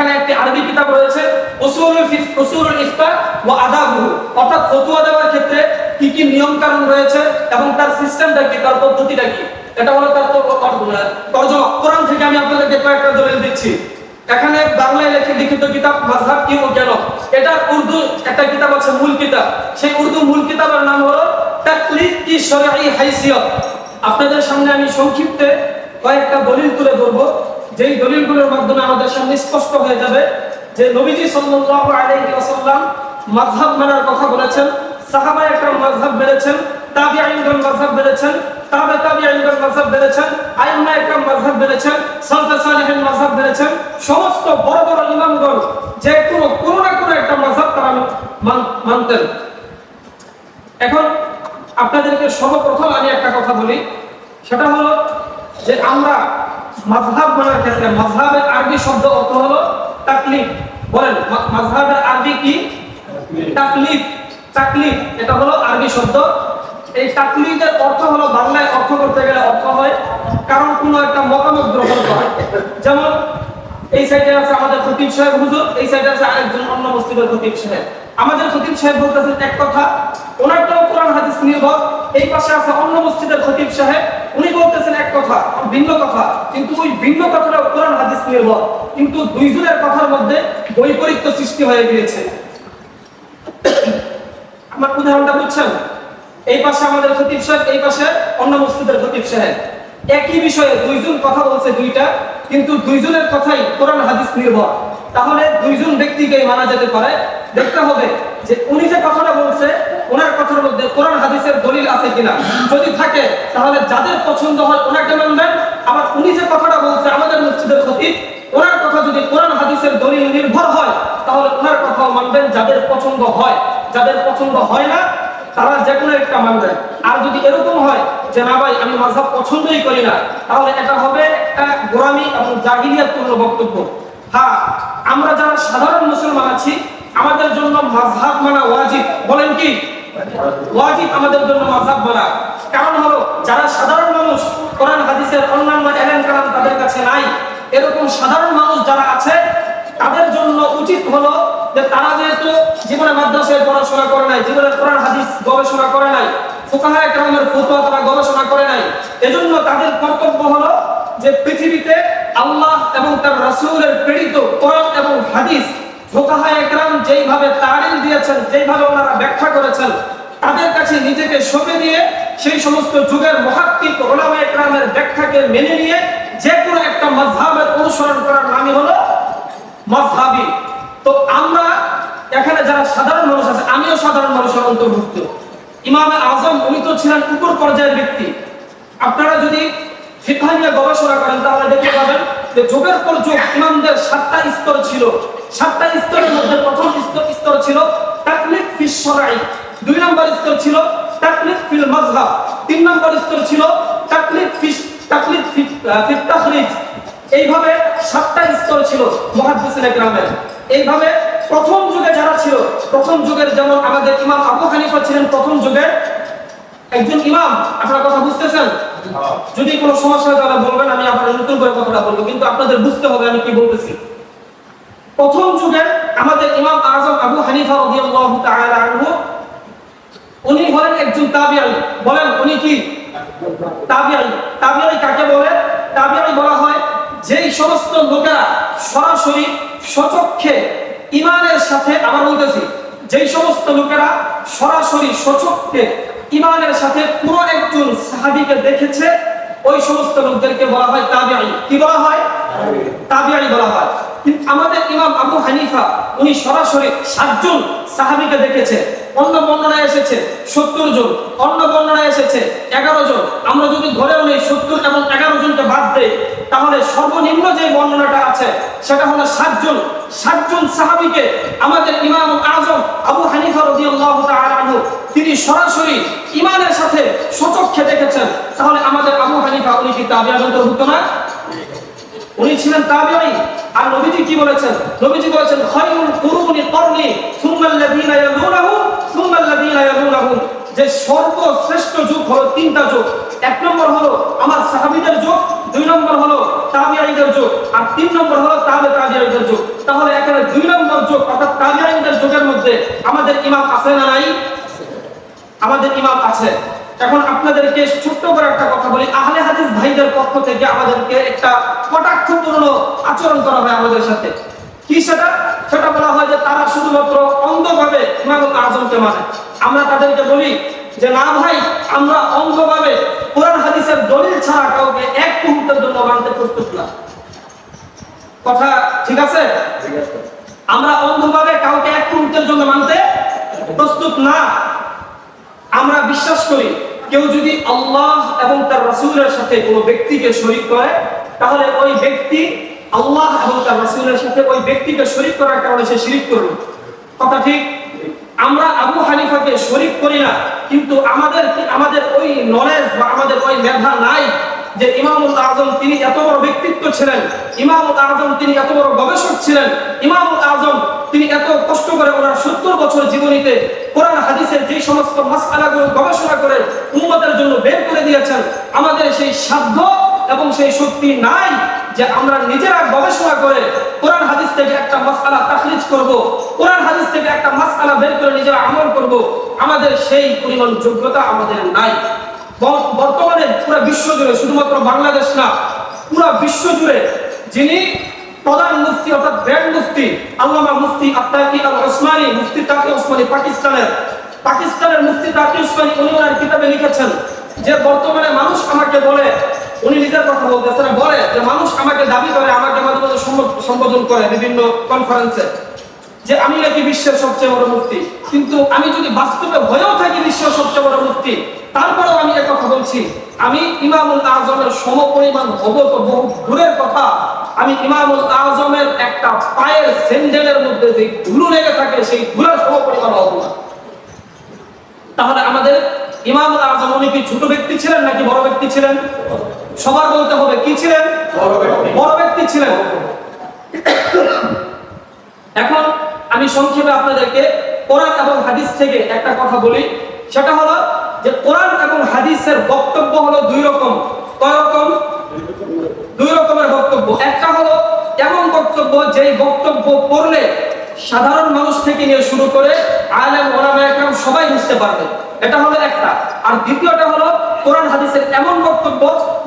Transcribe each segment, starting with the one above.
এখানে একটি আরবি কিতাব রয়েছে, উসুলুল ফিক- উসুলুল ইফতা ওয়া আদাবুহু অর্থাৎ ফতোয়া দেওয়ার ক্ষেত্রে কি কি নিয়ম কানুন রয়েছে এবং তার সিস্টেমটা কি, তার পদ্ধতিটা কি? এটা হলো তার তর্জমা। কোরআন থেকে আমি আপনাদেরকে কয়েকটা দলিল দিচ্ছি। এখানে বাংলায় লেখে লিখিত কিতাব মাযহাব কি ও কেন? এটার উর্দু একটা কিতাব আছে, মূল কিতাব। সেই উর্দু মূল কিতাবের নাম হলো তাকলিদ কি শরঈ হাইসিয়ত। আপনাদের সামনে আমি সংক্ষিপ্তে কয়েকটা দলিল তুলে ধরবো। যেই দলিলগুলোর মাধ্যমে আমাদের সামনে স্পষ্ট হয়ে যাবে, যে নবীজি সাল্লাল্লাহু আলাইহি ওয়াসাল্লাম মাযহাব মানার কথা বলেছেন সাহাবা একরাম মাযহাব মেনেছেন, তাবিঈনগণ মাযহাব মেনেছেন, তাবে তাবিঈনগণ মাযহাব মেনেছেন আইম্মা একরাম মাযহাব মেনেছেন, সালফে সালেহিন মাযহাব মেনেছেন, সমস্ত বড় বড় ইমামগণ যে কোনো কোনো না কোনো একটা মাযহাব তারা মানতেন। এখন আপনাদেরকে সর্বপ্রথম আমি একটা কথা বলি, সেটা হলো যে আমরা মাযহাব বলার ক্ষেত্রে মাঝহাবের আরবি শব্দ অর্থ হলো তাকলিফ। বলেন মাঝহাবের আরবি কি? তাকলিফ। তাকলিফ, এটা হলো আরবি শব্দ। এই তাকলিদের অর্থ হলো বাংলায় অর্থ করতে গেলে অর্থ হয় কারণ কোনো একটা মতামত গ্রহণ করা। যেমন এই সাইডে আছে আমাদের খতিব সাহেব হুজুর, এই সাইডে আছে আরেকজন অন্য মসজিদের খতিব সাহেব। আমাদের খতিব সাহেব বলতেছেন এক কথা ওনারটাও কোরআন হাদিস নির্ভর, এই পাশে আছে অন্য মসজিদের খতিব সাহেব, উনি বলতেছেন এক কথা, ভিন্ন কথা, কিন্তু ওই ভিন্ন কথাটা কোরআন হাদিস নির্ভর, কিন্তু দুইজনের কথার মধ্যে বৈপরীত্য সৃষ্টি হয়ে গিয়েছে। আমার উদাহরণটা বুঝছেন? এই পাশে আমাদের খতিব সাহেব, এই পাশে অন্য মসজিদের খতিব সাহেব। একই বিষয়ে দুইজন কথা বলছে দুইটা, কিন্তু দুইজনের কথাই কোরআন হাদিস নির্ভর। তাহলে দুইজন ব্যক্তিকে মানা যেতে পারে। দেখতে হবে যে উনি যে কথাটা বলছে, ওনার কথার মধ্যে কোরআন হাদিসের দলিল আছে কিনা। যদি থাকে, তাহলে যাদের পছন্দ হয় ওনাকে মানবেন। আবার উনি যে কথাটা বলছে, আমাদের মসজিদের খতিব, ওনার কথা যদি কোরআন হাদিসের দলিল নির্ভর হয়, তাহলে ওনার কথাও মানবেন যাদের পছন্দ হয়। যাদের পছন্দ হয় না তারা যে কোনো একটা মানবেন আর যদি এরকম হয় যে, না ভাই, আমি মাঝহাব পছন্দই করি না, তাহলে এটা হবে গোরামি এবং জাহিলিয়াতপূর্ণ বক্তব্য। হ্যাঁ আমরা যারা সাধারণ মুসলমান আছি, আমাদের জন্য মাযহাব মানা ওয়াজিব। বলেন কি? ওয়াজিব আমাদের জন্য মাযহাব মানা। কারণ হলো, যারা সাধারণ মানুষ, কোরআন, হাদিসের অন্যান্য এলেন কালাম তাদের কাছে নাই। এরকম সাধারণ মানুষ যারা আছে, তাদের জন্য উচিত হলো যে তারা যেহেতু জীবনে মাদ্রাসায় পড়াশোনা করে নাই জীবনে কোরআন, হাদিস গবেষণা করে নাই, ফুকাহা একরামের ফতোয়া তারা গবেষণা করে নাই, এজন্য তাদের কর্তব্য হলো যে পৃথিবীতে আল্লাহ এবং তার রাসূলের প্রেরিত কোরআন এবং হাদিস ফুকাহা একরাম যেইভাবে তালিল দিয়েছেন, যেইভাবে ওনারা ব্যাখ্যা করেছেন, তাদের কাছে নিজেকে সঁপে দিয়ে সেই সমস্ত যুগের মহাত্মিক ওলামা একরামের ব্যাখ্যাকে মেনে নিয়ে যে কোনো একটা মাযহাবের অনুসরণ করার নামই হলো মাযহাবি। তো আমরা এখানে যারা সাধারণ মানুষ আছে, আমিও সাধারণ মানুষের অন্তর্ভুক্ত। ইমামে আজম, উনি তো ছিলেন উপর পর্যায়ের ব্যক্তি। আপনারা যদি নিয়ে গবেষণা করেন, তাহলে দেখতে পাবেন যে যুগের পর যুগ ইমামদের সাতটা স্তর ছিল। সাতটা স্তরের মধ্যে প্রথম স্তর ছিল তাকলিদ ফিস দুই নম্বর স্তর ছিল তাকলিদ ফিল মাযহাব তিন নম্বর স্তর ছিল তাকলিদ ফিস তাকলিদ ফি ফি তাখরিজ। এইভাবে সাতটা স্তর ছিল মহাদ্দিসিন গ্রামের এইভাবে প্রথম যুগে যারা ছিল প্রথম যুগের যেমন আমাদের ইমাম আবু হানিফা ছিলেন প্রথম যুগের একজন ইমাম আপনারা কথা বুঝতেছেন? যদি কোনো সমস্যা হয় তাহলে বলবেন আমি আপনার নতুন করে কথাটা বলব কিন্তু আপনাদের বুঝতে হবে আমি কি বলতেছি। প্রথম যুগে আমাদের ইমাম আজম আবু হানিফা রাদিয়াল্লাহু তাআলা আনহু উনি হলেন একজন তাবিঈ বলেন উনি কি? তাবিঈ তাবিঈ কাকে বলে? তাবিঈ বলা হয় যেই সমস্ত লোকেরা সরাসরি সচক্ষে ইমানের সাথে, আবার বলতেছি, যেই সমস্ত লোকেরা সরাসরি সচক্ষে ইমানের সাথে পুরো একজন সাহাবিকে দেখেছে ওই সমস্ত লোকদেরকে বলা হয় তাবিঈ কি বলা হয়? তাবিঈ বলা হয়। কিন্তু আমাদের ইমাম আবু হানিফা, উনি সরাসরি সাতজন সাহাবীকে দেখেছে। অন্য বর্ণনায় এসেছে সত্তর জন, অন্য বর্ণনায় এসেছে এগারো জন। আমরা যদি ধরেও নেই সত্তর এবং এগারো জনকে বাদ দেই, তাহলে সর্বনিম্ন যে বর্ণনাটা আছে, সেটা হলো সাতজন সাতজন সাহাবীকে আমাদের ইমাম আজম আবু হানিফা রাদিয়াল্লাহু তাআলা আনহু, তিনি সরাসরি ইমানের সাথে সচক্ষে দেখেছেন। তাহলে আমাদের আবু হানিফা, উনি কি তাবিয়া অন্তর্ভুক্ত না? উনি ছিলেন তাবিঈ আর নবীজি কি বলেছেন? নবীজি বলেছেন, খায়রুল কুরুনি করনি, সুম্মা আল্লাযীনা ইয়ালুনাহুম সুম্মা যে সর্বশ্রেষ্ঠ যুগ হলো তিনটা যুগ। এক নম্বর হলো আমার সাহাবিদের যুগ, দুই নম্বর হলো তাবিআইদের যুগ, আর তিন নম্বর হলো তাবে তাবিআইদের যুগ। তাহলে এখানে দুই নম্বর যুগ, অর্থাৎ তাবিআইদের যুগের মধ্যে আমাদের ইমাম আছে না নাই? আমাদের ইমাম আছে। এখন আপনাদেরকে ছোট্ট করে একটা কথা বলি। আহলে হাদিস ভাইদের পক্ষ থেকে আমাদেরকে একটা কটাক্ষপূর্ণ আচরণ করা হয় আমাদের সাথে। কি সেটা? সেটা বলা হয় যে তারা শুধুমাত্র অন্ধভাবে ইমাম আজমকে মানে। আমরা তাদেরকে বলি যে না ভাই আমরা অন্ধভাবে কোরআন হাদিসের দলিল ছাড়া কাউকে এক মুহূর্তের জন্য মানতে প্রস্তুত না। কথা ঠিক আছে? আমরা অন্ধভাবে কাউকে এক মুহূর্তের জন্য মানতে প্রস্তুত না। আমরা বিশ্বাস করি কেউ যদি আল্লাহ এবং তার রাসূলের সাথে কোনো ব্যক্তিকে শরীক করে তাহলে ওই ব্যক্তি আল্লাহ এবং তার রাসূলের সাথে ওই ব্যক্তিকে শরীক করার কারণে সে শিরিক করবে। কথা ঠিক? আমরা আবু হানিফাকে শরীক করি না, কিন্তু আমাদের আমাদের ওই নলেজ বা আমাদের ওই মেধা নাই যে ইমামুল আজম তিনি এত বড় ব্যক্তিত্ব ছিলেন, ইমামুল আজম তিনি এত বড় গবেষক ছিলেন, ইমামুল আজম তিনি এত কষ্ট করে ওনার সত্তর বছর জীবনীতে কোরআন, হাদিসের যে সমস্ত মাসআলাগুলো গবেষণা করে উম্মতের জন্য বের করে দিয়েছেন, আমাদের সেই সাধ্য এবং সেই শক্তি নাই যে আমরা নিজেরা গবেষণা করে কোরআন হাদিস থেকে একটা মাসআলা তাখরিজ করব, কোরআন হাদিস থেকে একটা মাসআলা বের করে নিজেরা আমল করব, আমাদের সেই পরিমাণ যোগ্যতা আমাদের নাই। বর্তমানে পুরো বিশ্ব জুড়ে শুধুমাত্র বাংলাদেশ না, পুরো বিশ্ব জুড়ে যিনি প্রধান মুফতি অর্থাৎ গ্র্যান্ড মুফতি, আল্লামা মুফতি আত্তাকি আল ওসমানী মুফতি তাকি ওসমানী পাকিস্তানের পাকিস্তানের মুফতি তাকি ওসমানী উনি ওনার কিতাবে লিখেছেন যে বর্তমানে মানুষ আমাকে বলে উনি নিজের কথা বলতেছেন, বলে যে মানুষ আমাকে দাবি করে আমাকে মাঝে মাঝে সম্বোধন করে বিভিন্ন কনফারেন্সে যে আমি নাকি বিশ্বের সবচেয়ে বড় মুফতি। কিন্তু আমি যদি বাস্তবে হয়েও থাকি বিশ্বের সবচেয়ে বড় মুফতি, তারপরেও আমি কথা বলছি। আমি ইমামুল আজমের সমপরিমাণ হব তো বহু দূরের কথা। আমি ইমামুল আজমের একটা পায়ের স্যান্ডেলের মধ্যে যে ধুলো লেগে থাকে, সেই ধুলার সমপরিমাণ হব না। তাহলে আমাদের ইমামুল আজম উনি কি ছোট ব্যক্তি ছিলেন নাকি বড় ব্যক্তি ছিলেন? সবার বলতে হবে কি ছিলেন? বড় ব্যক্তি। ছিলেন। এখন আমি সংক্ষেপে আপনাদেরকে কোরআন এবং হাদিস থেকে একটা কথা বলি। সেটা হলো যে কোরআন এবং হাদিসের বক্তব্য হলো দুই রকম। কয় রকম? দুই রকমের বক্তব্য। একটা হলো এমন বক্তব্য যেই বক্তব্য পড়লে সাধারণ মানুষ থেকে নিয়ে শুরু করে আলেম ওলামা একরাম সবাই বুঝতে পারবে। এটা হলো একটা। আর দ্বিতীয়টা হলো, কোরআন হাদিসের এমন বক্তব্য,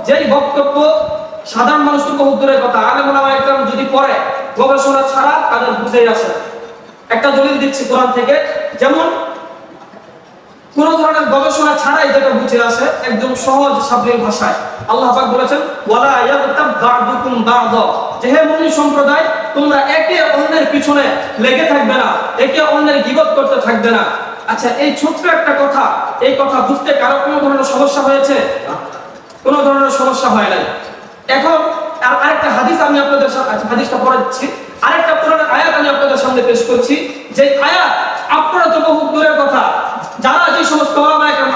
যেই বক্তব্য সাধারণ মানুষ তো বহু দূরের কথা। আলেম একরাম যদি পড়ে, গবেষণা ছাড়া তাদের বুঝেই আসে একটা দলিল দিচ্ছি কোরআন থেকে, যেমন, কোন ধরনের গবেষণা ছাড়াই যেটা বুঝে আসে, একদম সহজ সাবলীল ভাষায়। আল্লাহ পাক বলেছেন, ওয়ালা ইয়াগতাব বা'দুকুম বা'দ। যে হে মুমিন সম্প্রদায়, তোমরা একে অন্যের পিছনে লেগে থাকবে না, একে অন্যের গীবত করতে থাকবে না। আচ্ছা এই ছোট্ট একটা কথা এই কথা বুঝতে কারও কোনো ধরনের সমস্যা হয়েছে? কোনো ধরনের সমস্যা হয় নাই। এখন আর আরেকটা হাদিস আমি আপনাদের সামনে আচ্ছা, হাদিসটা পড়ে দিচ্ছি। আরেকটা পুরানো আয়াত আমি আপনাদের সামনে পেশ করছি। যে আয়াত আপনারা তো বহু দূরের কথা। যারা যে সমস্ত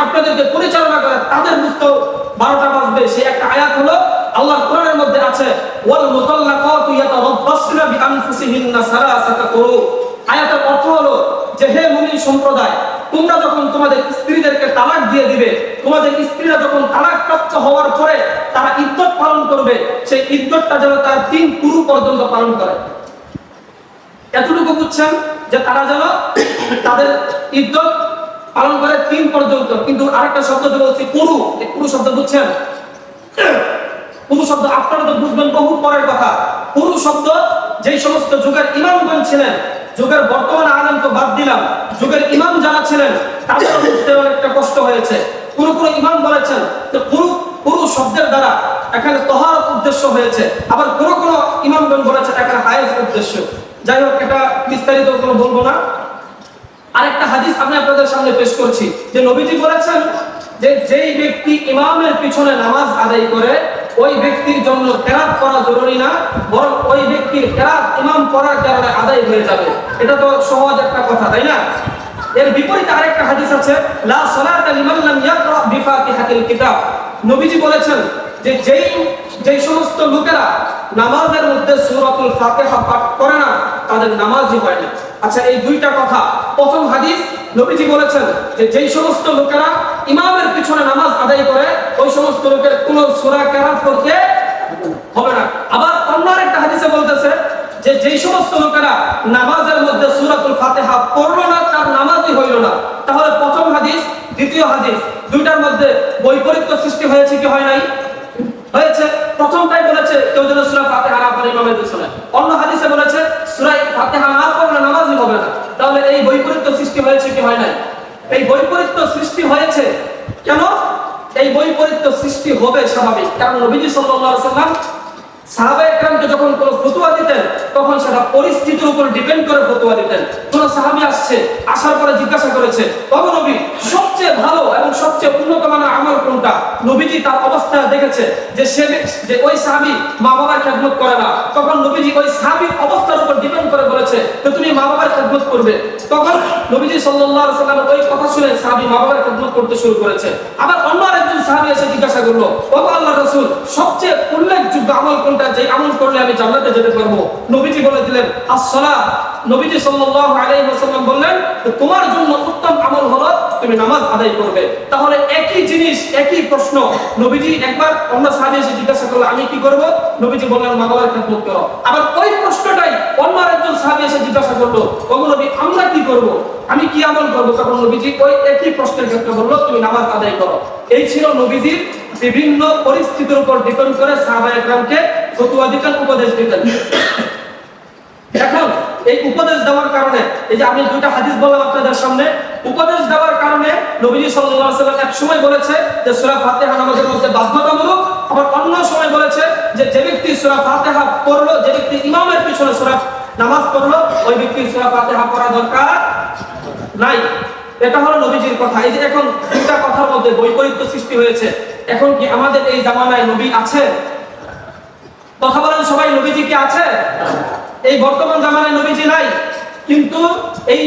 আপনাদেরকে পরিচালনা করে তাদের বুঝতেও বারোটা বাজবে। সেই একটা আয়াত হলো আল্লাহর কোরআনের মধ্যে আছে ওয়াল মুতাল্লাকাতু ইয়াতারাব্বাসনা বিআনফুসিহিন্না সালাসাতা কুরু আয়াতের অর্থ হলো যে হে মুমিন সম্প্রদায়, তোমরা যখন তোমাদের স্ত্রীদেরকে তালাক দিয়ে দিবে, তোমাদের স্ত্রীরা যখন তালাক প্রাপ্ত হওয়ার পরে তারা ইদ্যত পালন করবে, সেই ইদ্যতটা যেন তার তিন পুরু পর্যন্ত পালন করে। এতটুকু বুঝছেন যে তারা যেন তাদের ইদ্যত পালন করে তিন পর্যন্ত। কিন্তু আরেকটা শব্দ যে বলছি, পুরু। এই পুরু শব্দ বুঝছেন? পুরু শব্দ আপনারা তো বুঝবেন বহু পরের কথা। পুরু শব্দ যেই সমস্ত যুগের ইমামগণ ছিলেন যুগের বর্তমান আলেম তো বাদ দিলাম। যুগের ইমাম যারা ছিলেন তাদের বুঝতে অনেকটা কষ্ট হয়েছে। কোন কোন ইমাম বলেছেন যে পুরু পুরু শব্দের দ্বারা এখানে তহারত উদ্দেশ্য হয়েছে। আবার কোন কোন ইমামগণ বলেছেন এখানে হায়েজ উদ্দেশ্য। যাই হোক, এটা বিস্তারিত কোনো বলব না। আরেকটা হাদিস আমি আপনাদের সামনে পেশ করছি। যে নবীজি বলেছেন যে যেই ব্যক্তি ইমামের পিছনে নামাজ আদায় করে ওই ব্যক্তির জন্য কেরাত করা জরুরি না, বরং ওই ব্যক্তির কেরাত ইমাম পড়ার কারণে আদায় হয়ে যাবে। এটা তো সহজ একটা কথা, তাই না? এর বিপরীতে আরেকটা হাদিস আছে, লা সালাতা লিমান লাম ইয়াকরা বিফাতিহাতিল কিতাব। নবীজি বলেছেন যে যেই যেই সমস্ত লোকেরা নামাজের মধ্যে সূরাতুল ফাতিহা পাঠ করে না, তাদের নামাজই হয় না। আচ্ছা এই দুইটা কথা। প্রথম হাদিস নবীজি বলেছেন যে যেই সমস্ত লোকেরা ইমামের পিছনে নামাজ আদায় করে, ওই সমস্ত লোকের কোনো সূরা কেরাত করতে হবে না। আবার অন্য একটা হাদিসে বলতেছে যে যেই সমস্ত লোকেরা নামাজের মধ্যে সূরাতুল ফাতিহা পড়ল না, তার নামাজই হইল না। তাহলে প্রথম হাদিস, দ্বিতীয় হাদিস, দুইটার মধ্যে বৈপরীত্য সৃষ্টি হয়েছে কি হয় নাই? হয়েছে। প্রথমটাই বলেছে কেউ যেন সূরা ফাতিহা না পড়ে ইমামের পিছনে। অন্য হাদিসে বলেছে, সূরা ফাতিহা না পড়লে নামাজই হবে না। তাহলে এই বৈপরীত্য সৃষ্টি হয়েছে কি হয় নাই? এই বৈপরীত্য সৃষ্টি হয়েছে কেন? এই বৈপরীত্য সৃষ্টি হবে স্বাভাবিক। কারণ নবীজি সাল্লাল্লাহু আলাইহি সাল্লাম সাহাবা একরামকে যখন দিতেন, তখন সেটা পরিস্থিতির উপর ডিপেন্ড করে ফতোয়া দিতেন। কোন আসছে, আসার পরে জিজ্ঞাসা করেছে সবচেয়ে ভালো এবং সবচেয়ে উন্নত মানের কোনটা? নবীজি তার অবস্থা দেখেছে যে সে যে ওই সাহাবী মা বাবার খেদমত করে না। তখন নবীজি ওই অবস্থার উপর ডিপেন্ড করে বলেছে যে তুমি মা বাবার খেদমত করবে? তখন নবীজি সাল্লাল্লাহু আলাইহি সাল্লামের ওই কথা শুনে সাহাবী মা বাবার খেদমত করতে শুরু করেছে। আবার অন্য আরেকজন সাহাবী এসে জিজ্ঞাসা করল, ও আল্লাহর রাসূল, সবচেয়ে উল্লেখযোগ্য আমল কোনটা? যে আমল করলে আমি জান্নাতে যেতে পারব? নবীজি বলে দিলেন, আসসালাত। নবীজি সাল্লাল্লাহু আলাইহি ওয়াসাল্লাম বললেন তোমার জন্য উত্তম আমল হলো তুমি নামাজ আদায় করবে। তাহলে একই জিনিস, একই প্রশ্ন। নবীজি একবার অন্য সাহাবী এসে জিজ্ঞাসা করল, আমি কি করব? নবীজি বললেন মা বাবার খেদমত করো। আবার ওই প্রশ্নটাই অন্য আরেকজন সাহাবী এসে জিজ্ঞাসা করল ওগো নবী, আমরা কি করব? আমি কি আমল করব? তখন নবীজি ওই একই প্রশ্নের ক্ষেত্রে বলল, তুমি নামাজ আদায় করো। এই ছিল নবীজির বিভিন্ন পরিস্থিতির উপর ডিপেন্ড করে সাহাবা একরামকে ফতুয়া উপদেশ দিতেন। এখন এই উপদেশ দেওয়ার কারণে, এই যে আমি দুইটা হাদিস বললাম আপনাদের সামনে, উপদেশ দেওয়ার কারণে নবীজি সাল্লাল্লাহু আলাইহি সাল্লাম এক সময় বলেছে যে সূরা ফাতিহা নামাজের মধ্যে বাধ্যতামূলক, আবার অন্য সময় বলেছে যে যে ব্যক্তি সূরা ফাতিহা পড়ল, যে ব্যক্তি ইমামের পিছনে সূরা নামাজ পড়ল, ওই ব্যক্তি সূরা ফাতিহা পড়া দরকার নাই। এটা হলো নবীজির কথা। এই যে এখন দুটা কথার মধ্যে বৈপরীত্য সৃষ্টি হয়েছে। এখন কি আমাদের এই জামানায় নবী আছে? কথা বলেন, সবাই নবীজি কি আছে? এই বর্তমান জামানায় নবীজি নাই। কিন্তু এই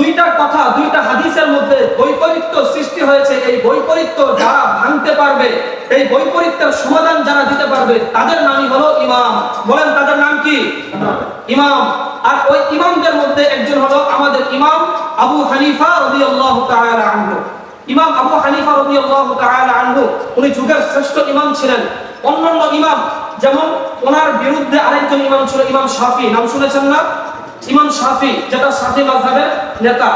দুইটা কথা, দুইটা হাদিসের মধ্যে বৈপরীত্য সৃষ্টি হয়েছে। এই বৈপরীত্য যারা ভাঙতে পারবে, এই বৈপরীত্যের সমাধান যারা দিতে পারবে, তাদের নামই হলো ইমাম। বলেন, তাদের নাম কি? ইমাম। আর ওই ইমামদের মধ্যে একজন হলো আমাদের ইমাম আবু হানিফা রাদিয়াল্লাহু তাআলা আনহু। ইমাম আবু হানিফা রাদিয়াল্লাহু তাআলা আনহু, উনি যুগের শ্রেষ্ঠ ইমাম ছিলেন। অন্যান্য ইমাম, যেমন ওনার বিরুদ্ধে আরেকজন ইমাম ছিল ইমাম শাফি। নাম শুনেছেন না? ইমাম সাফি যেটা শাফি মাঝাবের নেতা,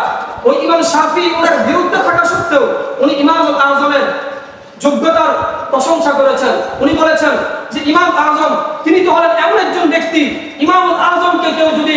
ওই ইমাম সাফি ওনার বিরুদ্ধে থাকা সত্ত্বেও উনি ইমাম আজমের যোগ্যতার প্রশংসা করেছেন। উনি বলেছেন যে, ইমাম আজম, তিনি তো হলেন এমন একজন ব্যক্তি, ইমাম আজমকে কেউ যদি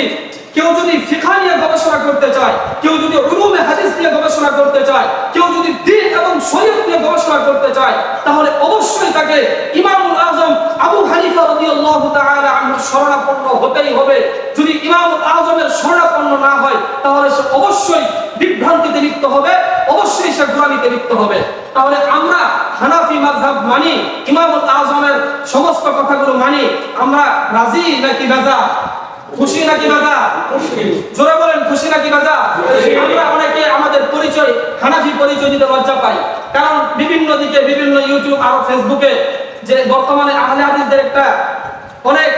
কেউ যদি ফিখা নিয়ে গবেষণা করতে চায়, কেউ যদি উলুমে হাদিস নিয়ে গবেষণা করতে চায়, কেউ যদি দিন এবং শরীয়ত নিয়ে গবেষণা করতে চায়, তাহলে অবশ্যই তাকে ইমামুল আজম আবু হানিফা রাদিয়াল্লাহু তাআলা আনহু শরণাপন্ন হতেই হবে। যদি ইমামুল আজমের শরণাপন্ন না হয়, তাহলে সে অবশ্যই বিভ্রান্তিতে লিপ্ত হবে, অবশ্যই সে গোড়ামিতে লিপ্ত হবে। তাহলে আমরা হানাফি মাযহাব মানি, ইমামুল আজমের সমস্ত কথাগুলো মানি, আমরা রাজি নাকি বেজা খুশি নাকি বাজা? জোরে বলেন খুশি নাকি বাজা? আমরা অনেকে আমাদের পরিচয় হানাফি পরিচয় দিতে লজ্জা পাই। কারণ বিভিন্ন দিকে বিভিন্ন ইউটিউব আর ফেসবুকে যে বর্তমানে আহলে হাদিসদের একটা অনেক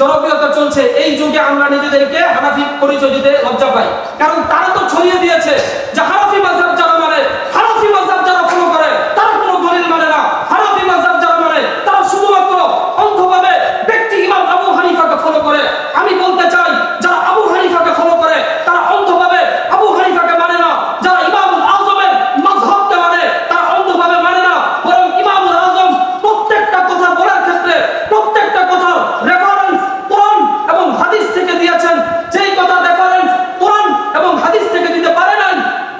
জনপ্রিয়তা চলছে এই যুগে আমরা নিজেদেরকে হানাফি পরিচয় দিতে লজ্জা পাই। কারণ তারা তো ছড়িয়ে দিয়েছে যে হানাফি মাযহাব যারা মানে হানাফি মাযহাব যারা ফলো করে তারা কোনো দলিল মানে না হানাফি মাযহাব যারা মানে তারা শুধুমাত্র অন্ধভাবে ব্যক্তি ইমাম আবু হানিফাকে ফলো করে আমি বলতে চাই যারা আবু হানিফাকে ফলো করে তারা অন্ধভাবে আবু হানিফাকে মানে না যারা ইমামুল আজমের মাযহাবকে মানে তারা অন্ধভাবে মানে না বরং ইমামুল আজম প্রত্যেকটা কথা বলার ক্ষেত্রে প্রত্যেকটা কথা রেফারেন্স কোরআন এবং হাদিস থেকে দিয়েছেন যেই কথা রেফারেন্স কোরআন এবং হাদিস থেকে দিতে পারে নাই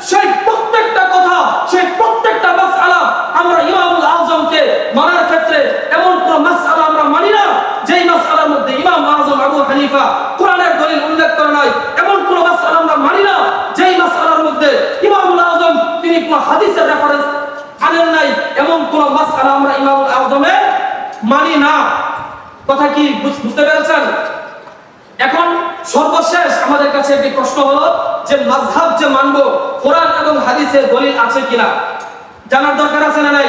সেই প্রত্যেকটা কথা সেই প্রত্যেকটা মাসআলা আমরা ইমামুল আজমকে মানার ক্ষেত্রে এমন কোন মাসআলা আমরা মানি না যেই মাসআলার মধ্যে ইমাম আজম আবু হানিফা কোরআনের দলিল উল্লেখ করে নাই এমন কোন মাসআলা আমরা মানি না যেই মাসআলার মধ্যে ইমামুল আজম তিনি কোন হাদিসের রেফারেন্স আনেন নাই এমন কোন মাসআলা আমরা ইমামুল আজমের মানি না কথা কি বুঝ- বুঝতে পেরেছেন? এখন সর্বশেষ আমাদের কাছে একটি প্রশ্ন হলো, যে মাযহাব যে মানবো, কোরআন এবং হাদিসের দলিল আছে কিনা? জানার দরকার আছে না নাই?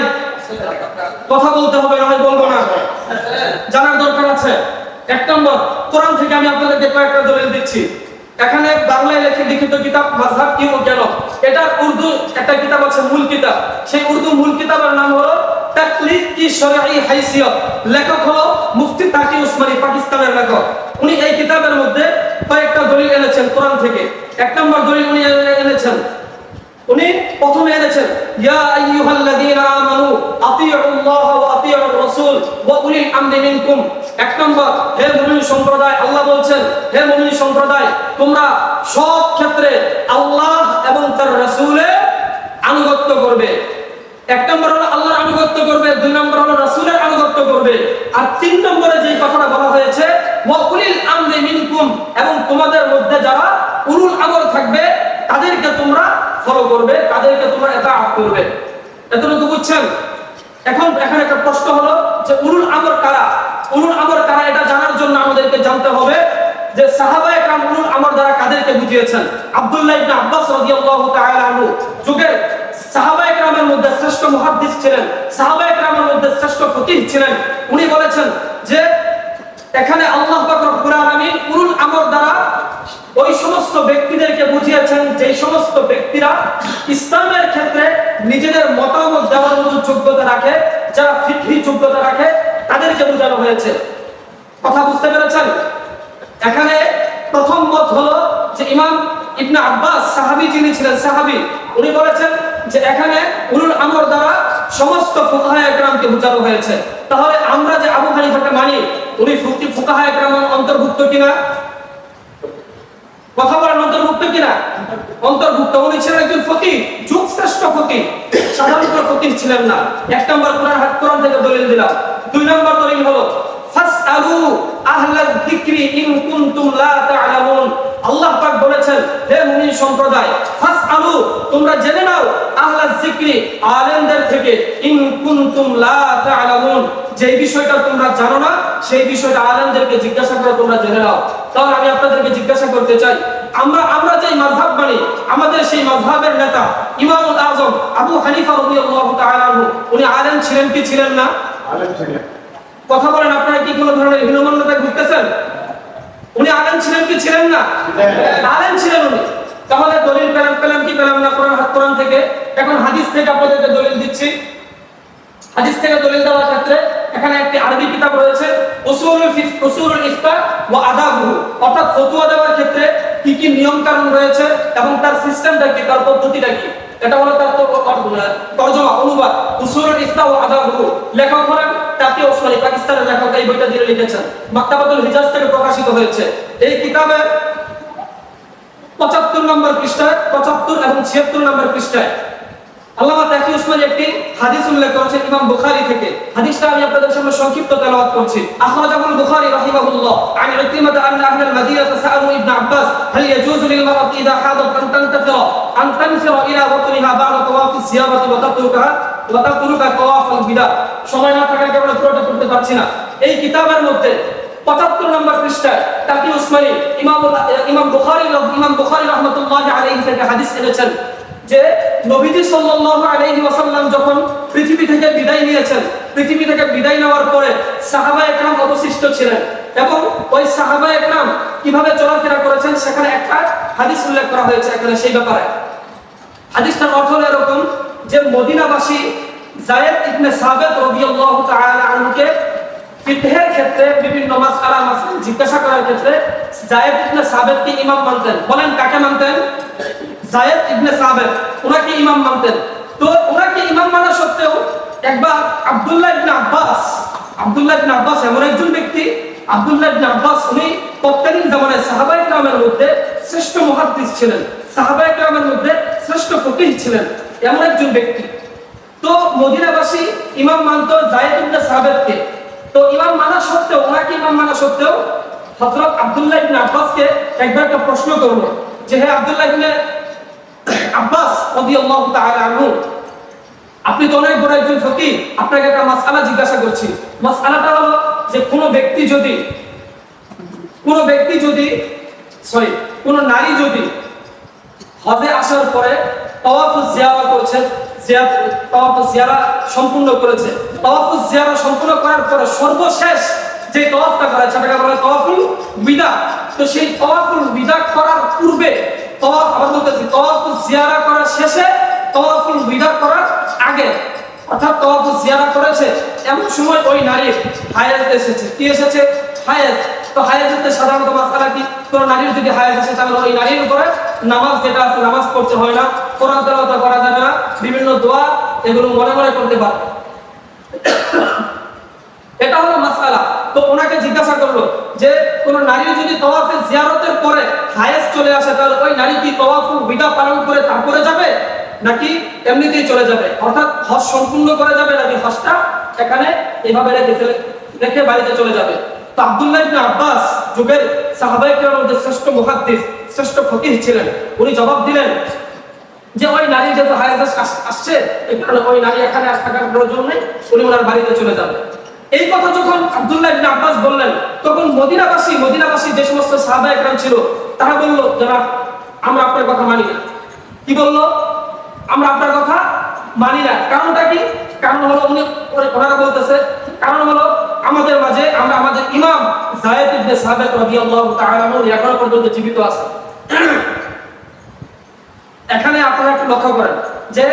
কথা বলতে হবে, না হয় বলব না। জানার দরকার আছে। এক নম্বর, কোরআন থেকে আমি আপনাদেরকে কয়েকটা দলিল দিচ্ছি। এখানে বাংলায় লেখে লিখিত কিতাব মাযহাব কি কেন? এটার উর্দু একটা কিতাব আছে, মূল কিতাব। সেই উর্দু মূল কিতাবের নাম হলো তাকলিদ কি শরঈ হাইসিয়ত। লেখক হলো মুফতি তাকি পাকিস্তানের লেখক? উনি এই কিতাবের মধ্যে কয়েকটা দলিল এনেছেন কোরআন থেকে। এক নম্বর দলিল উনি এনেছেন। উনি প্রথমে এনেছেন, ইয়া আইয়ুহাল্লাযীনা আমানু আতিউল্লাহ ওয়া আতিউর রাসূল ওয়া উলিল আমরি মিনকুম। এক নম্বর, হে মুমিন সম্প্রদায়, আল্লাহ বলছেন, হে মুমিন সম্প্রদায়, তোমরা সব ক্ষেত্রে আল্লাহ এবং তার রাসূলের আনুগত্য করবে। এক নম্বর হলো আল্লাহর আনুগত্য করবে, দুই নম্বর হলো রাসূলের আনুগত্য করবে। আর তিন নম্বরে যেই কথাটা বলা হয়েছে, ওয়া উলিল আমরি মিনকুম এবং তোমাদের মধ্যে যারা থাকবে, তাদেরকে তোমরা ফলো করবে, তাদেরকে তোমরা করবে। এতটুকু বুঝছেন? এখন এখানে একটা প্রশ্ন হলো যে আমর কারা? আমর কারা, এটা জানার জন্য আমাদেরকে জানতে হবে যে সাহাবা একরাম আমর দ্বারা কাদেরকে বুঝিয়েছেন? আব্দুল্লাহ ইবনে আব্বাস রাদিয়াল্লাহু তাআলা আনহু, যুগের সাহাবা মধ্যে শ্রেষ্ঠ মুহাদ্দিস ছিলেন সাহাবা একরামের মধ্যে শ্রেষ্ঠ ফকিহ ছিলেন। উনি বলেছেন যে, এখানে আল্লাহ পাক আমর দ্বারা ওই সমস্ত ব্যক্তিদেরকে বুঝিয়েছেন যে সমস্ত ব্যক্তিরা ইসলামের ক্ষেত্রে নিজেদের মতামত দেওয়ার মতো যোগ্যতা রাখে, যারা ফিকহি যোগ্যতা রাখে, তাদেরকে বোঝানো হয়েছে। কথা বুঝতে পেরেছেন? এখানে প্রথম মত হলো যে ইমাম ইবনে আব্বাস সাহাবী যিনি ছিলেন সাহাবী, উনি বলেছেন যে এখানে উলুল আমর দ্বারা সমস্ত ফুকাহা একরামকে বোঝানো হয়েছে। তাহলে আমরা যে আবু হানিফাকে মানি, উনি ফুকি ফুকাহা একরামের অন্তর্ভুক্ত কিনা? কথা বলার অন্তর্ভুক্ত কিনা? অন্তর্ভুক্ত। উনি ছিলেন একজন ফকির যুগ শ্রেষ্ঠ ফকির সাধারণ ফকির ছিলেন না। এক নম্বর কোরআন হাত কোরআন থেকে দলিল দিলাম। দুই নম্বর দলিল হলো আহলাল যিকরি ইন কুনতুম লা তা'লামুন। আল্লাহ পাক বলেছেন, হে মুমিন সম্প্রদায়, ফাসআলু, তোমরা জেনে নাও আহলাল যিকরি আলেমদের থেকে ইন কুনতুম লা তা'লামুন। যে বিষয়টা তোমরা জানো না, সেই বিষয়টা আলেমদেরকে জিজ্ঞাসা করে তোমরা জেনে নাও। তাহলে আমি আপনাদেরকে জিজ্ঞাসা করতে চাই, আমরা আমরা যে মাযহাব মানি, আমাদের সেই মাযহাবের নেতা ইমামুল আজম আবু হানিফা রাদিয়াল্লাহু তাআলা উনি আলেম ছিলেন কি ছিলেন না? আলেম ছিলেন। কথা বলেন, আপনারা কি কোনো ধরনের হীনমন্যতায় ভুগতেছেন? উনি আলেম ছিলেন কি ছিলেন না। আলেম ছিলেন উনি। তাহলে দলিল পেলাম পেলাম কি পেলাম না? কোরআন হাত কোরআন থেকে, এখন হাদিস থেকে আপনাদেরকে দলিল দিচ্ছি। হাদিস থেকে দলিল দেওয়ার ক্ষেত্রে এখানে একটি আরবি কিতাব রয়েছে, উসুলুল ফিক উসুলুল ইফতা ওয়া আদাবুহু। অর্থাৎ ফতোয়া দেওয়ার ক্ষেত্রে কি কি নিয়ম কানুন রয়েছে এবং তার সিস্টেমটা কি, তার পদ্ধতিটা কি? এটা হলো তার তর্জমা, অনুবাদ। উসুলুল ইফতা ওয়া আদাবুহু। লেখক হলেন তাকে ওসমানি পাকিস্তানের লেখক এই বইটা যিনি লিখেছেন। মাক্তাবাতুল হিজাজ থেকে প্রকাশিত হয়েছে। এই কিতাবে পঁচাত্তর নম্বর পৃষ্ঠায়, পঁচাত্তর এবং ছিয়াত্তর নম্বর পৃষ্ঠায় আল্লামা তাকি উসমান একটি হাদিস উল্লেখ করেছেন ইমাম বুখারী থেকে। হাদিসটা আমি আপনাদের সামনে সংক্ষিপ্ত তেলাওয়াত করছি। আখরাজাহুল বুখারী রাহিমাহুল্লাহ, আন ইকরিমাত আন আহল আল মদিনা ইবনে আব্বাস, হাল ইয়াজুজু লিল মারাত ইদা হাদাত আন তানতাসিরা আন তানসিরা ইলা ওয়াতনিহা বা'দ তাওয়াফ সিয়াবাতি ওয়া তাতরুকা ওয়া তাতরুকা তাওয়াফ বিদা সময় না থাকার কারণে পুরোটা করতে পারছি না। এই কিতাবের মধ্যে পঁচাত্তর নম্বর পৃষ্ঠায় তাকি ইমাম ইমাম বুখারী ইমাম বুখারী রহমতুল্লাহ আলাইহি থেকে হাদিস এনেছেন যে নবীজি সাল্লাল্লাহু আলাইহি ওয়াসাল্লাম যখন পৃথিবী থেকে বিদায় নিয়েছেন, পৃথিবী থেকে বিদায় নেওয়ার পরে সাহাবা একরাম অবশিষ্ট ছিলেন এবং ওই সাহাবা একরাম কীভাবে চলাফেরা করেছেন সেখানে একটা হাদিস উল্লেখ করা হয়েছে এখানে সেই ব্যাপারে। হাদিসটার অর্থ এরকম যে মদিনাবাসী জায়েদ ইবনে সাবেত রাদিয়াল্লাহু তাআলা আনহুকে ফিকহের ক্ষেত্রে বিভিন্ন মাসআলা মাসাইল জিজ্ঞাসা করার ক্ষেত্রে জায়েদ ইবনে সাবেতকে ইমাম মানতেন। বলেন, কাকে মানতেন? জায়েদ ইবনে সাবেত, ওনাকে ইমাম মানতেন। তো ওনাকে ইমাম মানা সত্ত্বেও একবার আব্দুল্লাহ ইবনে আব্বাস, আব্দুল্লাহ ইবনে আব্বাস এমন একজন ব্যক্তি, আব্দুল্লাহ ইবনে আব্বাস উনি তৎকালীন জামানায় সাহাবায়ে কেরামের মধ্যে শ্রেষ্ঠ মুহাদ্দিস ছিলেন। সাহাবায়ে কেরামের মধ্যে শ্রেষ্ঠ ফকিহ ছিলেন এমন একজন ব্যক্তি। তো মদিনাবাসী ইমাম মানত জায়েদ ইবনে সাবেতকে তো ইমাম মানা সত্ত্বেও, ওনাকে ইমাম মানা সত্ত্বেও হযরত আব্দুল্লাহ ইবনে আব্বাসকে একবার একটা প্রশ্ন করল যে, হে আব্দুল্লাহ ইবনে আব্বাস রাদিয়াল্লাহু তাআলা আনহু, আপনি তো অনেক বড় একজন ফকির। আপনাকে একটা মাসআলা জিজ্ঞাসা করছি। মাসআলাটা হলো যে, কোনো ব্যক্তি যদি, কোনো ব্যক্তি যদি, সরি, কোনো নারী যদি হজে আসার পরে তাওয়াফ জিয়ারা করেছে জিয়ারত, তাওয়াফ জিয়ারা সম্পূর্ণ করেছে। তাওয়াফ জিয়ারা সম্পূর্ণ করার পরে সর্বশেষ যে তাওয়াফটা করে সেটাকে বলে তাওয়াফুল বিদা। তো সেই তাওয়াফুল বিদা করার পূর্বে তওয়াফ আবার বলতেছি তওয়াফ জিয়ারা করার শেষে তওয়াফুল বিদা করার আগে, অর্থাৎ তওয়াফ জিয়ারা করেছে, এমন সময় ওই নারীর হায়াত এসেছে। কি এসেছে? হায়াত, তো হায়াতের সাধারণত মাসআলা কি? কোন নারীর যদি হায়াত আসে, তাহলে ওই নারীর উপরে নামাজ যেটা আছে, নামাজ পড়তে হয় না। কোরআন তেলাওয়াত করা যাবে না। বিভিন্ন দোয়া এগুলো মনে মনে করতে পারবে এটা হলো মাসআলা তো ওনাকে জিজ্ঞাসা করল যে, কোন নারী যদি তওয়াফে জিয়ারতের পরে হায়েস চলে আসে, তাহলে ওই নারী কি তওয়াফুল বিদা পালন করে তারপরে যাবে? নাকি এমনিতেই চলে যাবে? অর্থাৎ হজ সম্পূর্ণ করে যাবে নাকি হজটা এখানে এইভাবে রেখে রেখে বাড়িতে চলে যাবে? তো আব্দুল্লাহ আব্বাস, যুগের সাহাবায়ে কেরামের শ্রেষ্ঠ শ্রেষ্ঠ ফকিহ ছিলেন। উনি জবাব দিলেন যে, ওই নারী যেহেতু আসছে ওই নারী এখানে আর প্রয়োজন নেই বাড়িতে চলে যাবে। এই কথা যখন আব্দুল্লাহ আব্বাস বললেন, তখন মদিনাবাসী মদিনাবাসী যে সমস্ত সাহাবা একরাম ছিল, তারা বলল যারা আমরা আপনার কথা মানি না। কি বলল? আমরা আপনার কথা মানি না। কারণটা কি? কারণ হলো উনি, ওনারা বলতেছে, কারণ হলো আমাদের মাঝে আমরা আমাদের ইমাম জায়েদ ইবনে সাবিত রাদিয়াল্লাহু তাআলা আনহু এখনও পর্যন্ত জীবিত আছে। এখানে আপনারা একটু লক্ষ্য করেন যে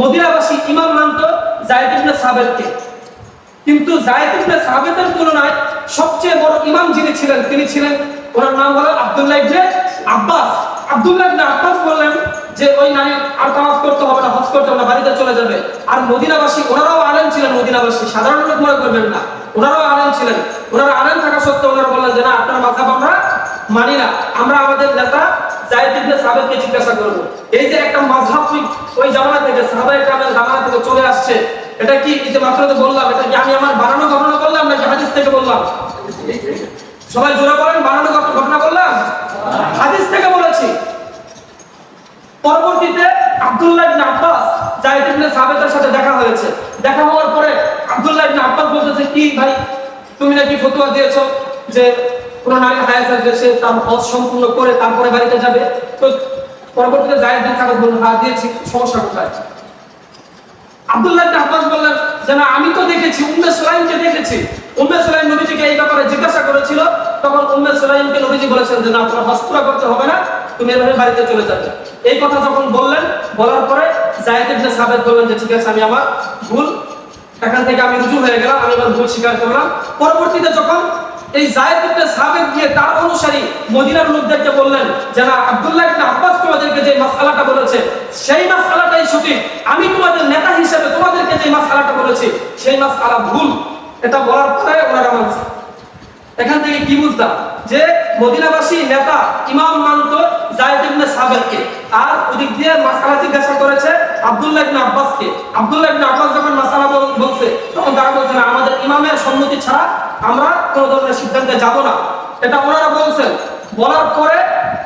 মদিনাবাসী ইমাম মানত জায়েদ ইবনে সাবেতকে। কিন্তু জায়েদ ইবনে সাবেতের তুলনায় সবচেয়ে বড় ইমাম যিনি ছিলেন, তিনি ছিলেন ওনার নাম হলো আব্দুল্লাহ ইবনে আব্বাস। আব্দুল্লাহ ইবনে আব্বাস বললেন যে, ওই নারী আর তাওয়াফ করতে হবে না, হজ করতে হবে না, বাড়িতে চলে যাবে। আর মদিনাবাসী, ওনারাও আলেম ছিলেন মদিনাবাসী, সাধারণ লোক মনে করবেন না। ওনারাও আলেম ছিলেন। ওনারা আলেম থাকা সত্ত্বেও ওনারা বললেন যে, না, আপনার মাযহাব আমরা মানি না। আমরা আমাদের নেতা জায়েদ ইবনে সাবেতকে জিজ্ঞাসা করব। এই যে একটা মাযহাব ওই ওই জামানা থেকে, সাহাবায়ে কেরামের জামানা থেকে চলে আসছে। এটা কি এই যে মাত্র তো বললাম, এটা কি আমি আমার বানানো ঘটনা বললাম নাকি হাদিস থেকে বললাম? সবাই জোরে বলেন, বানানো ঘটনা বললাম? হাদিস থেকে বলেছি। পরবর্তীতে আব্দুল্লাহ ইবনে আব্বাস জায়েদ ইবনে সাথে দেখা হয়েছে। দেখা হওয়ার পরে আব্দুল্লাহ ইবনে আব্বাস বলতেছে, কি ভাই, তুমি নাকি ফতোয়া দিয়েছ যে কোন নারী হায়াত সে তার হজ সম্পূর্ণ করে তারপরে বাড়িতে যাবে? তো পরবর্তীতে জায়েদ ইবনে সাবেত বললেন হ্যাঁ দিয়েছি, সমস্যা কোথায়? আব্দুল্লাহ ইবনে আব্বাস বললেন আমি তো দেখেছি, উম্মে সুলাইমকে দেখেছি। উম্মে সুলাইম নবীজিকে এই ব্যাপারে জিজ্ঞাসা করেছিল তখন উম্মে সুলাইমকে নবীজি বলেছেন যে, না, তোমার হজ পুরা করতে হবে না, তুমি এভাবে বাড়িতে চলে যাবে। এই কথা যখন বললেন, বলার পরে জায়েদ ইবনে সাবেত বললেন যে, ঠিক আছে, আমি আমার ভুল, এখান থেকে আমি রুজু হয়ে গেলাম, আমি আমার ভুল স্বীকার করলাম। পরবর্তীতে যখন এই জায়েদ ইবনে সাবেত গিয়ে তার অনুসারী মদিনার লোকদেরকে বললেন যে, না, আব্দুল্লাহ ইবনে আব্বাস তোমাদেরকে যে মাসআলাটা বলেছে, সেই মাসআলাটাই সঠিক। আমি তোমাদের নেতা হিসেবে তোমাদেরকে যে মাসআলাটা বলেছি, সেই মাসআলা ভুল। এটা বলার পরে ওনারা মানছে এখান থেকে কি বুঝতাম যে মদিনাবাসী নেতা ইমাম মানত আর ওদিক দিয়ে মাসআলা জিজ্ঞাসা করেছে আব্দুল্লাহ ইবনে আব্বাসকে। আব্দুল্লাহ ইবনে আব্বাস যখন মাসআলা বল- বলছে, তখন তারা বলছে, না, আমাদের ইমামের সম্মতি ছাড়া আমরা কোনো ধরনের সিদ্ধান্তে যাব না। এটা ওনারা বলছেন। বলার পরে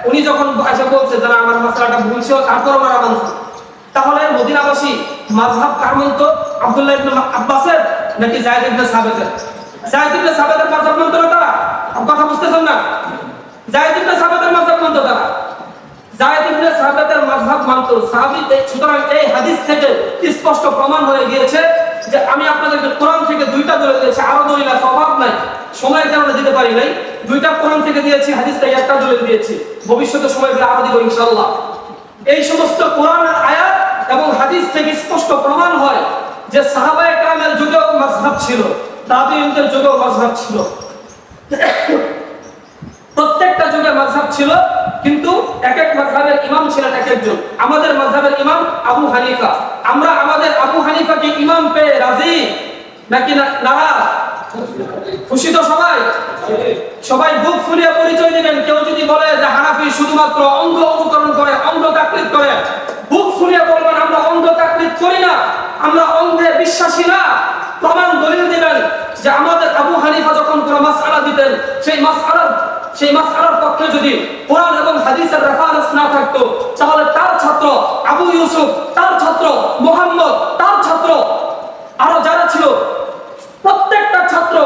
উনি যখন এসে বলছে যে, না, আমার মাসআলাটা ভুল ছিল, তারপর ওনারা তাহলে মদিনাবাসী মাযহাব কার মানত আব্দুল্লাহ ইবনে আব্বাসের নাকি জায়েদ সাবেতের জায়েদ ইবনে মানত না তারা? কথা বুঝতেছেন না? মানত তারা? মানত। সাহাবী সুতরাং এই হাদিস থেকে স্পষ্ট প্রমাণ হয়ে গিয়েছে যে আমি আপনাদেরকে কোরআন থেকে দুইটা দলিল দিয়েছি। আরও দলিল আছে, অভাব নাই। সময়ের কারণে দিতে পারি নাই। দুইটা কোরআন থেকে দিয়েছি হাদিস থেকে একটা দলিল দিয়েছি। ভবিষ্যতে সময় পেলে আরও দিব ইনশাআল্লাহ। এই সমস্ত কোরআনের আয়াত এবং হাদিস থেকে স্পষ্ট প্রমাণ হয় যে সাহাবায়ে কেরামের যুগেও মাযহাব ছিল, তাবিঈনদের যুগেও মাযহাব ছিল। প্রত্যেকটা যুগে মাযহাব ছিল, কিন্তু এক এক মাযহাবের ইমাম ছিলেন এক একজন আমাদের মাযহাবের ইমাম আবু হানিফা। আমরা আমাদের আবু হানিফাকে ইমাম পেয়ে রাজি? নাকি নারাজ? খুশি তো সবাই? সবাই বুক ফুলিয়ে পরিচয় দিবেন। কেউ যদি বলে যে হানাফি শুধুমাত্র অঙ্গ অনুকরণ করে, অঙ্গ তাকলিদ করে, বুক ফুলিয়ে বলবেন, আমরা অঙ্গ তাকলিদ করি না। আমরা অঙ্গে বিশ্বাসী না। প্রমাণ দলিল দিবেন যে আমাদের আবু হানিফা যখন কোন মাসআলা দিতেন, সেই মাসআলার সেই মাসআলার পক্ষে যদি কোরআন এবং হাদিসের রেফারেন্স না থাকতো, তাহলে তার ছাত্র আবু ইউসুফ, তার ছাত্র মোহাম্মদ, তার ছাত্র আরও যারা ছিল প্রত্যেকটা ছাত্র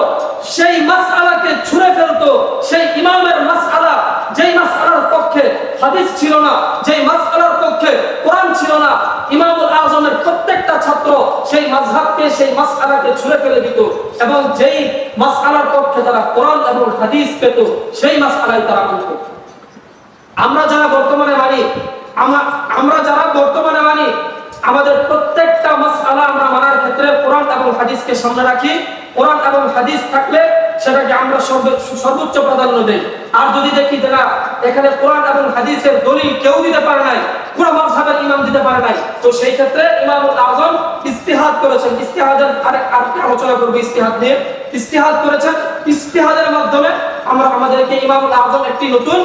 সেই মাসআলাকে ছুঁড়ে ফেলতো, সেই ইমামের মাসআলা, যেই মাসআলার পক্ষে হাদিস ছিল না, যেই মাসআলার পক্ষে কোরআন ছিল না, ইমামুল আজমের প্রত্যেকটা ছাত্র সেই মাযহাবকে, সেই মাসআলাকে ছুঁড়ে ফেলে দিত এবং যেই মাসআলার পক্ষে তারা কোরআন এবং হাদিস পেত, সেই মাসআলাই তারা মানত। আমরা যারা বর্তমানে মানি, আমরা যারা বর্তমানে মানি আমাদের প্রত্যেকটা মাসআলা আমরা মানার ক্ষেত্রে কোরআন এবং হাদিসকে সামনে রাখি। কোরআন এবং হাদিস থাকলে সেটাকে আমরা সর্বোচ্চ প্রাধান্য দেই। আর যদি দেখি যে না, এখানে কোরআন এবং হাদিসের দলিল কেউ দিতে পারে নাই, পুরো মাযহাবের ইমাম দিতে পারে নাই, তো সেই ক্ষেত্রে ইমামুল আযম ইস্তিহাদ করেছেন। ইস্তিহাদের আরেক আরেকটি আলোচনা করব ইস্তিহাদ নিয়ে। ইস্তিহাদ করেছেন। ইস্তিহাদের মাধ্যমে আমরা আমাদেরকে ইমামুল আযম একটি নতুন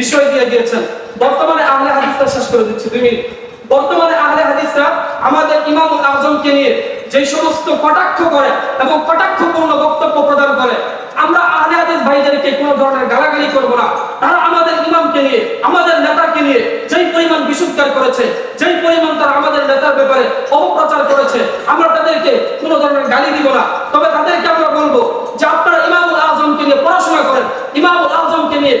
বিষয় দিয়ে দিয়েছেন। বর্তমানে আমরা হাদিসটা শেষ করে দিচ্ছি। দুই মিনিট। বর্তমানে আহলে হাদিসরা আমাদের ইমামুল আজমকে নিয়ে যে সমস্ত কটাক্ষ করে এবং কটাক্ষপূর্ণ বক্তব্য প্রদান করে, আমরা আহলে হাদিস ভাইদেরকে কোনো ধরনের গালাগালি করব না। তারা আমাদের ইমামকে নিয়ে, আমাদের নেতাকে নিয়ে যেই পরিমাণ বিশুদ্ধার করেছে, যেই পরিমাণ তারা আমাদের নেতার ব্যাপারে অপপ্রচার করেছে, আমরা তাদেরকে কোনো ধরনের গালি দিব না তবে তাদেরকে আমরা বলব যে আপনারা ইমামুল আজমকে নিয়ে পড়াশোনা করেন ইমামুল আজমকে নিয়ে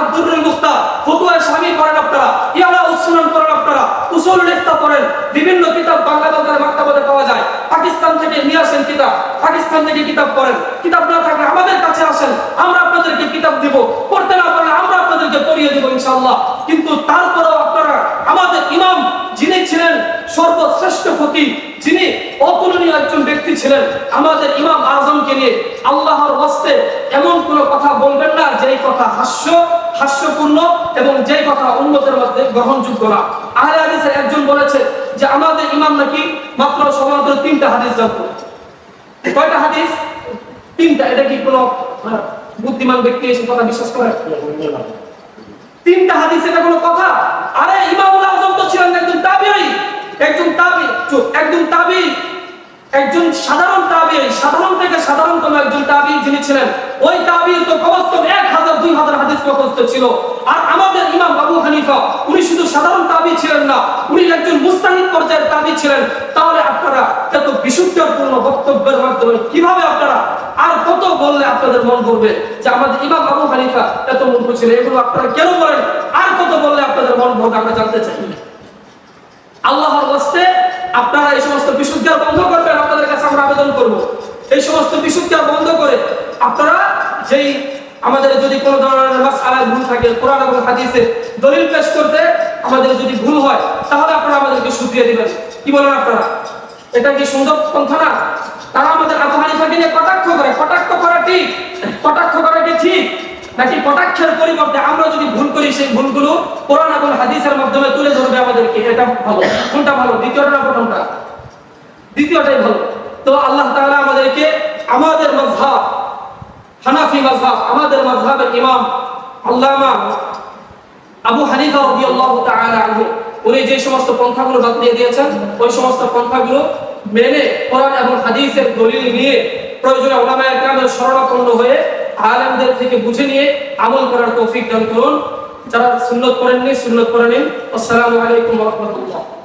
আব্দুল মুক্তা ফতুয়া স্বামী করেন আপনারা ইয়ালা উসমান করেন আপনারা উসুল ইফতা করেন বিভিন্ন কিতাব বাংলা বাজার মাক্তাবাতে পাওয়া যায় পাকিস্তান থেকে নিয়ে আসেন কিতাব। পাকিস্তান থেকে কিতাব পড়েন। কিতাব না থাকলে আমাদের কাছে আসেন। আমরা আপনাদেরকে কিতাব দিব। পড়তে না পারলে আমরা আপনাদেরকে পড়িয়ে দিব ইনশাআল্লাহ। কিন্তু তারপরেও আপনারা, আমাদের ইমাম যিনি ছিলেন সর্বশ্রেষ্ঠ ফকি যিনি অতুলনীয় একজন ব্যক্তি ছিলেন, আমাদের ইমাম আজমকে নিয়ে আল্লাহর হস্তে এমন কোনো কথা বলবেন না যেই কথা হাস্য, হাস্যপূর্ণ এবং যেই কথা উন্নতের মধ্যে গ্রহণযোগ্য না। আহলে হাদিসের একজন বলেছে যে, আমাদের ইমাম নাকি মাত্র সমান্তর তিনটা হাদিস জানতো কয়টা হাদিস? তিনটা। এটা কি কোনো আহ, বুদ্ধিমান ব্যক্তি এসে কথা বিশ্বাস করে? তিনটা হাদিস এটা কোনো কথা? আরে ইমামুল আজম তো ছিলেন একজন তাবি একজন তাবি একজন তাবি। একজন সাধারণ তাবি সাধারণ থেকে সাধারণতম একজন তাবি যিনি ছিলেন, ওই তাবি তো কমস্তম এক হাজার, দুই হাজার হাদিস মুখস্থ ছিল। আর আমাদের ইমাম আবু হানিফা, উনি শুধু সাধারণ তাবি ছিলেন না, উনি একজন মুস্তাহিদ পর্যায়ের তাবি ছিলেন। তাহলে আপনারা এত বিশুদ্ধপূর্ণ বক্তব্যের মাধ্যমে কীভাবে আপনারা আর কত বললে আপনাদের মন করবে যে আমাদের ইমাম আবু হানিফা এত মূর্খ ছিল? এগুলো আপনারা কেন বলেন? আর কত বললে আপনাদের মন ভরবে? আমরা জানতে চাই। আল্লাহর আপনারা এই সমস্ত বিশুদ্ধার বন্ধ করবেন, আপনাদের কাছে আমরা আবেদন করব। এই সমস্ত বিশুদ্ধার বন্ধ করে আপনারা যেই আমাদের যদি কোনো ধরনের মাসআলায় ভুল থাকে, কোরআন এবং হাদিসে দলিল পেশ করতে আমাদের যদি ভুল হয়, তাহলে আপনারা আমাদেরকে শুকরিয়া দিবেন। কি বলেন আপনারা? এটা কি সুন্দর পন্থা না? তারা আমাদের আবু হানিফাকে নিয়ে কটাক্ষ করে। কটাক্ষ করা ঠিক? কটাক্ষ করা কি ঠিক? নাকি কটাক্ষের পরিবর্তে আমরা যদি ভুল করি সেই ভুলগুলো কোরআন এবং হাদিসের মাধ্যমে তুলে ধরবে আমাদেরকে? এটা ভালো। কোনটা ভালো? দ্বিতীয়টা না প্রথমটা? দ্বিতীয়টাই ভালো। তো আল্লাহ তাআলা আমাদেরকে আমাদের মাযহাব, হানাফি মাযহাব, আমাদের মাযহাবের ইমাম আল্লামা আবু হানিফা রাদিয়াল্লাহু তাআলা আনহু, উনি যে সমস্ত পন্থাগুলো বাদ দিয়ে দিয়েছেন, ওই সমস্ত পন্থাগুলো মেনে কোরআন এবং হাদিসের দলিল নিয়ে প্রয়োজনে ওলামায়ে কেরামের শরণাপন্ন হয়ে আলেমদের থেকে বুঝে নিয়ে আমল করার তৌফিক দান করুন। যারা সুন্নত করেননি, সুন্নত করে নিন। আসসালামু আলাইকুম রাহমাতুল্লাহ।